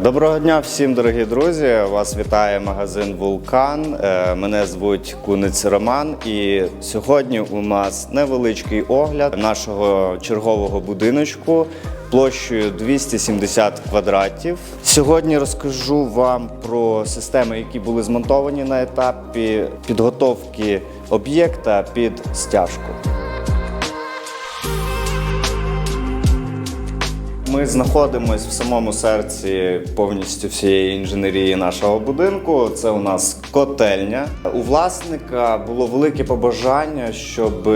Доброго дня всім, дорогі друзі! Вас вітає магазин Вулкан. Е, Мене звуть Кунець Роман. І сьогодні у нас невеличкий огляд нашого чергового будиночку площею 270 квадратів. Сьогодні розкажу вам про системи, які були змонтовані на етапі підготовки об'єкта під стяжку. Ми знаходимося в самому серці повністю всієї інженерії нашого будинку. Це у нас котельня. У власника було велике побажання, щоб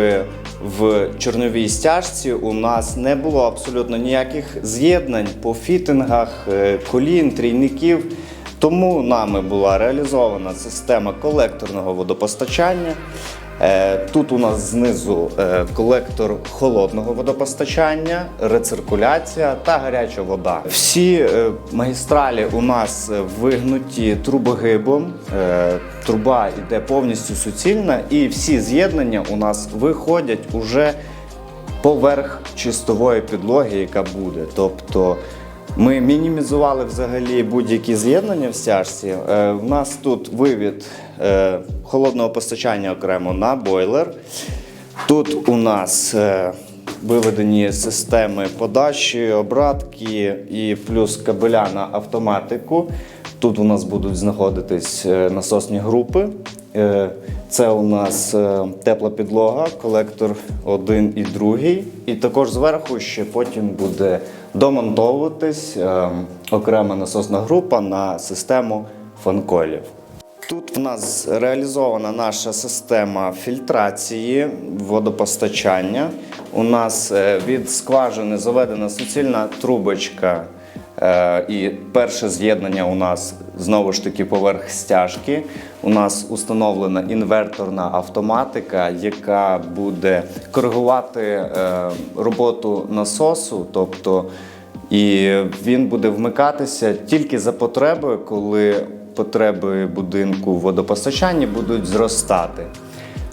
в чорновій стяжці у нас не було абсолютно ніяких з'єднань по фітингах, е, колін, трійників. Тому нами була реалізована система колекторного водопостачання. Е, Тут у нас знизу е, колектор холодного водопостачання, рециркуляція та гаряча вода. Всі е, магістралі у нас вигнуті трубогибом. Труба йде повністю суцільна, і всі з'єднання у нас виходять уже поверх чистової підлоги, яка буде. Тобто ми мінімізували взагалі будь-які з'єднання в стяжці. Е, У нас тут вивід е, холодного постачання окремо на бойлер. Тут у нас е, виведені системи подачі, обратки і плюс кабеля на автоматику. Тут у нас будуть знаходитись е, насосні групи. Е, Це у нас е, тепла підлога, колектор один і другий. І також зверху ще потім буде домонтовуватись е, окрема насосна група на систему фанколів. Тут в нас реалізована наша система фільтрації водопостачання. У нас від скважини заведена суцільна трубочка. І перше з'єднання у нас знову ж таки поверх стяжки. У нас установлена інверторна автоматика, яка буде коригувати е, роботу насосу, тобто і він буде вмикатися тільки за потреби, коли потреби будинку в водопостачанні будуть зростати.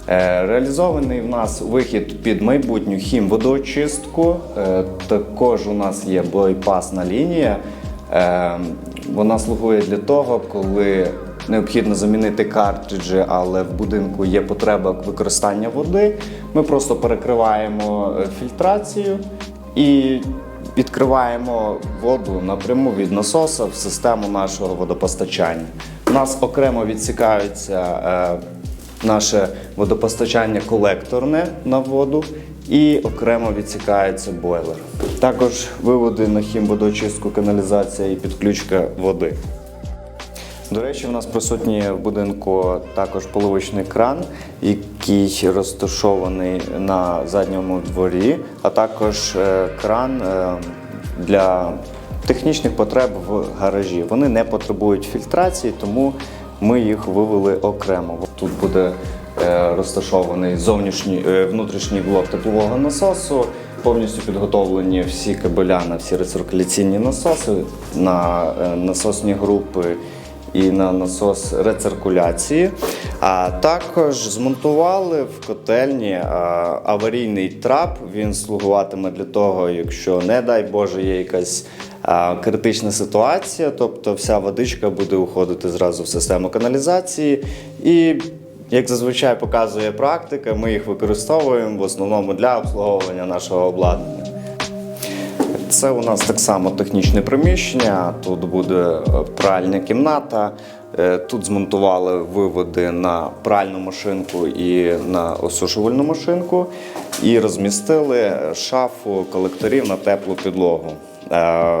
Е, Реалізований в нас вихід під майбутню хімводоочистку. Е, Також у нас є боєпасна лінія. Вона слугує для того, коли необхідно замінити картриджі, але в будинку є потреба використання води. Ми просто перекриваємо е, фільтрацію і відкриваємо воду напряму від насоса в систему нашого водопостачання. Нас окремо відсікаються е, наше водопостачання колекторне на воду і окремо відсікається бойлер. Також виводи на хімводоочистку, каналізація і підключка води. До речі, в нас присутній в будинку також половичний кран, який розташований на задньому дворі, а також е, кран е, для технічних потреб в гаражі. Вони не потребують фільтрації, тому ми їх вивели окремо. Тут буде розташований зовнішній е, внутрішній блок теплового насосу. Повністю підготовлені всі кабеля на всі рециркуляційні насоси, на е, насосні групи і на насос рециркуляції. А також змонтували в котельні аварійний трап. Він слугуватиме для того, якщо, не дай Боже, є якась критична ситуація, тобто вся водичка буде уходити зразу в систему каналізації. І як зазвичай показує практика, ми їх використовуємо в основному для обслуговування нашого обладнання. Це у нас так само технічне приміщення. Тут буде е, пральня кімната. Е, Тут змонтували виводи на пральну машинку і на осушувальну машинку, і розмістили шафу колекторів на теплу підлогу. Е,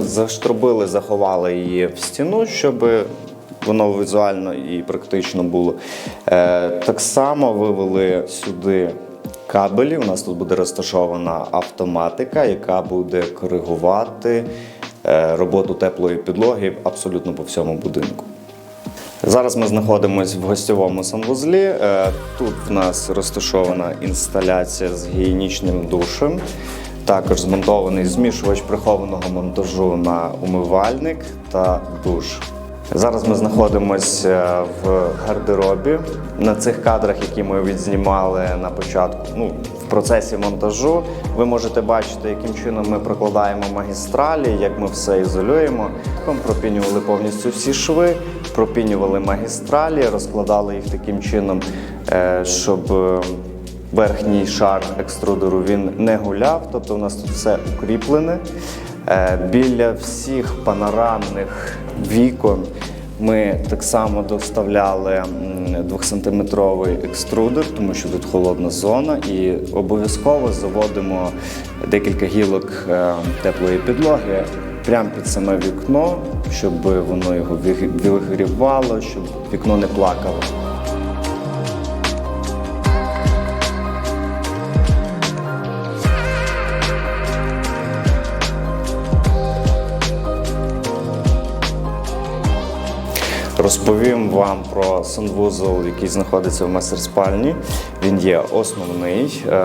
Заштробили, заховали її в стіну, щоб воно візуально і практично було. Е, Так само вивели сюди кабелі. У нас тут буде розташована автоматика, яка буде коригувати е, роботу теплої підлоги абсолютно по всьому будинку. Зараз ми знаходимося в гостьовому санвузлі. Е, Тут в нас розташована інсталяція з гігієнічним душем. Також змонтований змішувач прихованого монтажу на умивальник та душ. Зараз ми знаходимося в гардеробі. На цих кадрах, які ми відзнімали на початку, ну, процесі монтажу. Ви можете бачити, яким чином ми прокладаємо магістралі, як ми все ізолюємо. Пропінювали повністю всі шви, пропінювали магістралі, розкладали їх таким чином, е, щоб е, верхній шар екструдеру він не гуляв. Тобто у нас тут все укріплене. Е, Біля всіх панорамних вікон ми так само доставляли 2-сантиметровий екструдер, тому що тут холодна зона, і обов'язково заводимо декілька гілок е, теплої підлоги прямо під саме вікно, щоб воно його виг- вигрівало, щоб вікно не плакало. Розповім вам про санвузол, який знаходиться в майстер-спальні. Він є основний. Е,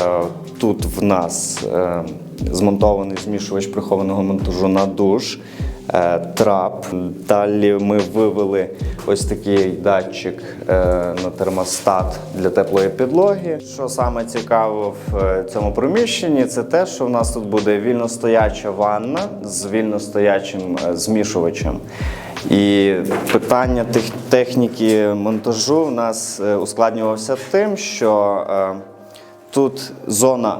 Тут в нас е, змонтований змішувач прихованого монтажу на душ, трап. Далі ми вивели ось такий датчик е, на термостат для теплої підлоги. Що саме цікаво в е, цьому приміщенні, це те, що в нас тут буде вільностояча ванна з вільностоячим е, змішувачем. І питання техніки монтажу в нас е, ускладнювався тим, що е, тут зона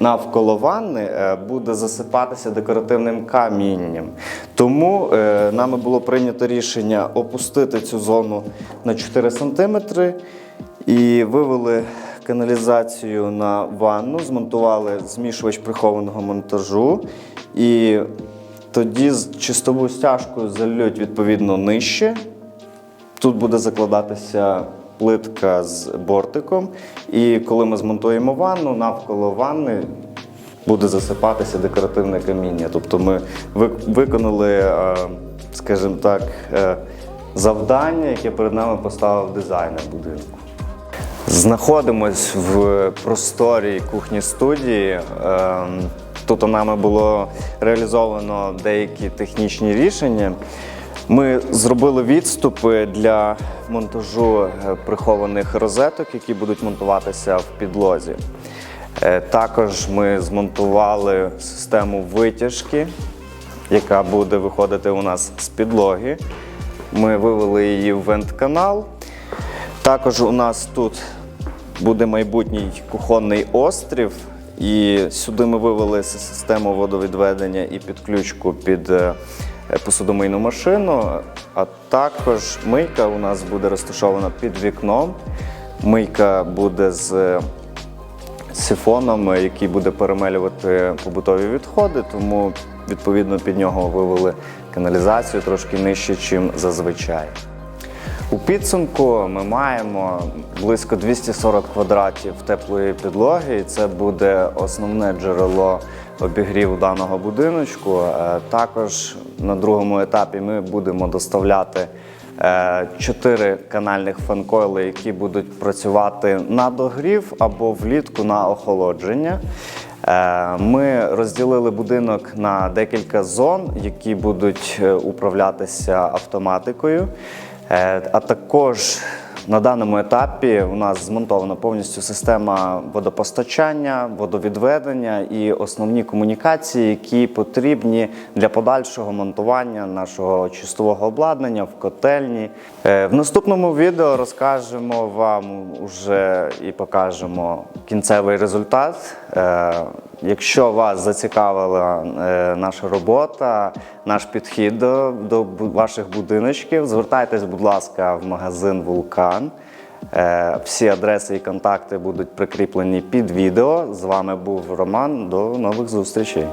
навколо ванни е, буде засипатися декоративним камінням. Тому е, нами було прийнято рішення опустити цю зону на 4 см і вивели каналізацію на ванну, змонтували змішувач прихованого монтажу. І тоді з чистовою стяжкою зальють відповідно нижче. Тут буде закладатися плитка з бортиком. І коли ми змонтуємо ванну, навколо ванни буде засипатися декоративне каміння. Тобто ми ви- виконали, е, скажімо так, е, завдання, яке перед нами поставив дизайнер будинку. Знаходимось в просторі кухні студії. Ем, Тут нами було реалізовано деякі технічні рішення. Ми зробили відступи для монтажу е, прихованих розеток, які будуть монтуватися в підлозі. Е, Також ми змонтували систему витяжки, яка буде виходити у нас з підлоги. Ми вивели її в вент-канал. Також у нас тут буде майбутній кухонний острів, і сюди ми вивели систему водовідведення і підключку під е, посудомийну машину. А також мийка у нас буде розташована під вікном. Мийка буде з е, сифоном, е, який буде перемелювати побутові відходи, тому відповідно під нього вивели каналізацію трошки нижче, ніж зазвичай. У підсумку ми маємо близько 240 квадратів теплої підлоги, і це буде основне джерело обігріву даного будиночку. Е, Також на другому етапі ми будемо доставляти е, чотири канальних фанкойли, які будуть працювати на догрів або влітку на охолодження. Е, Ми розділили будинок на декілька зон, які будуть управлятися автоматикою. А також на даному етапі у нас змонтована повністю система водопостачання, водовідведення і основні комунікації, які потрібні для подальшого монтування нашого чистового обладнання в котельні. Е, В наступному відео розкажемо вам уже і покажемо кінцевий результат. Якщо вас зацікавила е, наша робота, наш підхід до, до ваших будиночків, звертайтесь, будь ласка, в магазин Вулкан. Е, Всі адреси і контакти будуть прикріплені під відео. З вами був Роман. До нових зустрічей.